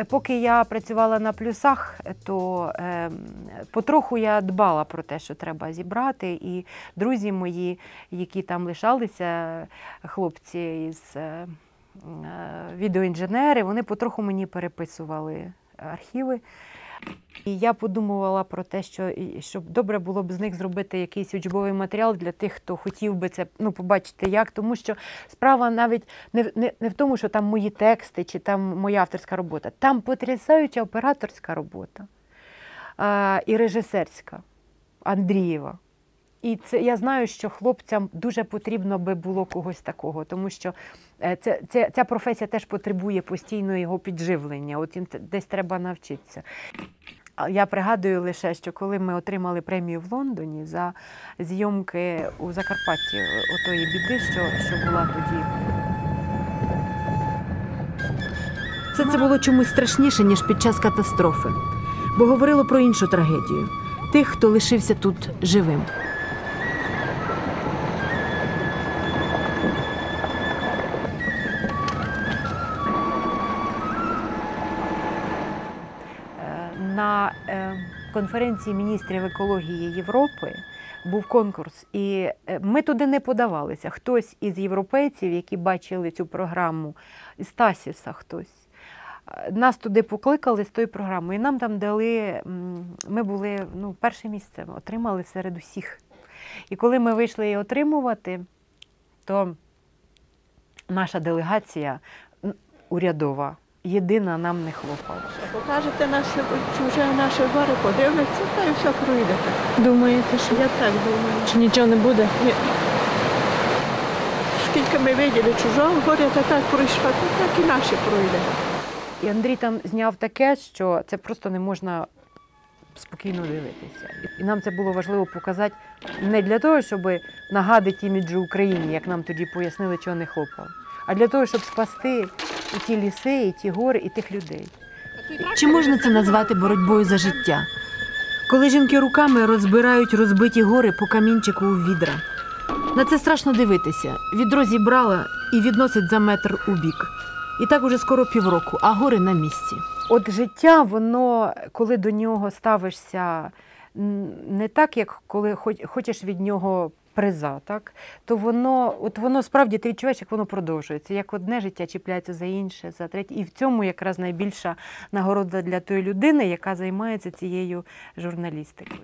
Е, Поки я працювала на плюсах, то е, потроху я дбала про те, що треба зібрати. І друзі мої, які там лишалися, хлопці із е, е, відеоінженери, вони потроху мені переписували архіви. І я подумувала про те, що щоб добре було б з них зробити якийсь учбовий матеріал для тих, хто хотів би це ну, побачити як. Тому що справа навіть не, не, не в тому, що там мої тексти чи там моя авторська робота. Там потрясаюча операторська робота а, і режисерська Андрієва. І це я знаю, що хлопцям дуже потрібно би було когось такого, тому що е, це, це, ця професія теж потребує постійного його підживлення. От їм десь треба навчитися. Я пригадую лише, що коли ми отримали премію в Лондоні за зйомки у Закарпатті е, отої біди, що, що була тоді. Все це було чомусь страшніше, ніж під час катастрофи, бо говорило про іншу трагедію тих, хто лишився тут живим. Е, конференції міністрів екології Європи був конкурс, і е, ми туди не подавалися. Хтось із європейців, які бачили цю програму, із Тасіса хтось. е, Нас туди покликали з тої програми, і нам там дали. Ми були ну, перше місце, отримали серед усіх. І коли ми вийшли її отримувати, то наша делегація урядова єдина нам не хлопала. Покажете наше чуже наше горе, подивляться, та й все пройде. Думаєте, що, Я так думаю. що нічого не буде? Ні. Скільки ми виділи чужого горя, та так пройшло, то так і наше пройде. І Андрій там зняв таке, що це просто не можна спокійно дивитися. І нам це було важливо показати не для того, щоб нагадати іміджу Україні, як нам тоді пояснили, чого не хлопав, а для того, щоб спасти і ті ліси, і ті гори, і тих людей. Чи можна це назвати боротьбою за життя? Коли жінки руками розбирають розбиті гори по камінчику у відра. На це страшно дивитися. Відро зібрала і відносить за метр у бік. І так уже скоро півроку, а гори на місці. От життя, воно, коли до нього ставишся не так, як коли хочеш від нього приза, так? то воно, от воно справді ти відчуваєш, як воно продовжується, як одне життя чіпляється за інше, за третє. І в цьому якраз найбільша нагорода для тої людини, яка займається цією журналістикою.